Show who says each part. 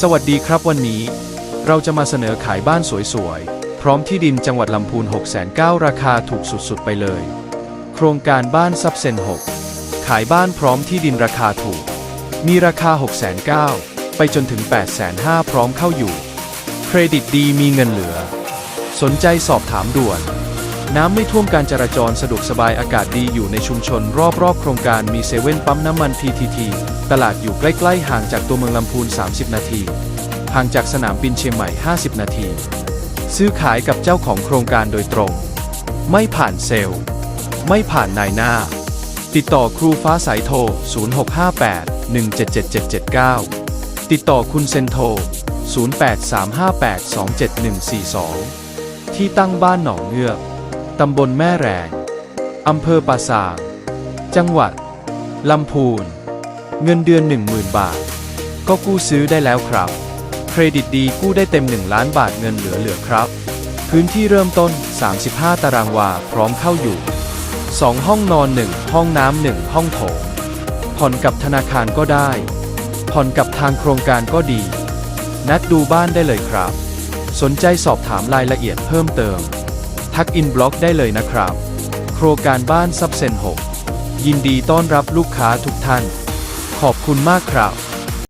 Speaker 1: สวัสดีครับวันนี้ เราจะมาเสนอขายบ้านสวยๆ พร้อมที่ดินจังหวัดลำพูน609ราคาถูกสุดๆ ไปเลย โครงการบ้านซับเซน 6 ขายบ้านพร้อมที่ดินราคาถูก มีราคา609ไปจนถึง805พร้อมเข้าอยู่ เครดิตดีมีเงินเหลือ สนใจสอบถามด่วน น้ำไม่ท่วมการจราจรสะดวกสบายอากาศดีอยู่ในชุมชน รอบๆ โครงการมีเซเว่นปั๊มน้ำมัน PTT ตลาดอยู่ใกล้ๆ ห่างจากตัวเมืองลำพูน 30 นาที ห่างจากสนามบินเชียงใหม่ 50 นาที ซื้อขายกับเจ้าของโครงการโดยตรง ไม่ผ่านเซลล์ ไม่ผ่านนายหน้า ติดต่อครูฟ้าสายโทร 0658 177779 ติดต่อคุณเซนโทร 0835827142 ที่ตั้งบ้านหนองเงือก ตำบลแม่แรงอำเภอปราสาทจังหวัด ลำพูน เงินเดือน 10,000 บาท ก็กู้ซื้อได้แล้วครับ เครดิตดีกู้ได้เต็ม 1 ล้านบาทเงินเหลือเหลือครับ พื้นที่เริ่มต้น 35 ตารางวา พร้อมเข้าอยู่ 2 ห้องนอน 1 ห้องน้ำ 1 ห้องโถง ผ่อนกับธนาคารก็ได้ ผ่อนกับทางโครงการก็ดี นัดดูบ้านได้เลยครับ สนใจสอบถามรายละเอียดเพิ่มเติม ทักอินบล็อกได้เลยนะครับ โครงการบ้านซับเซน6ยินดีต้อนรับลูกค้าทุกท่าน ขอบคุณมากครับ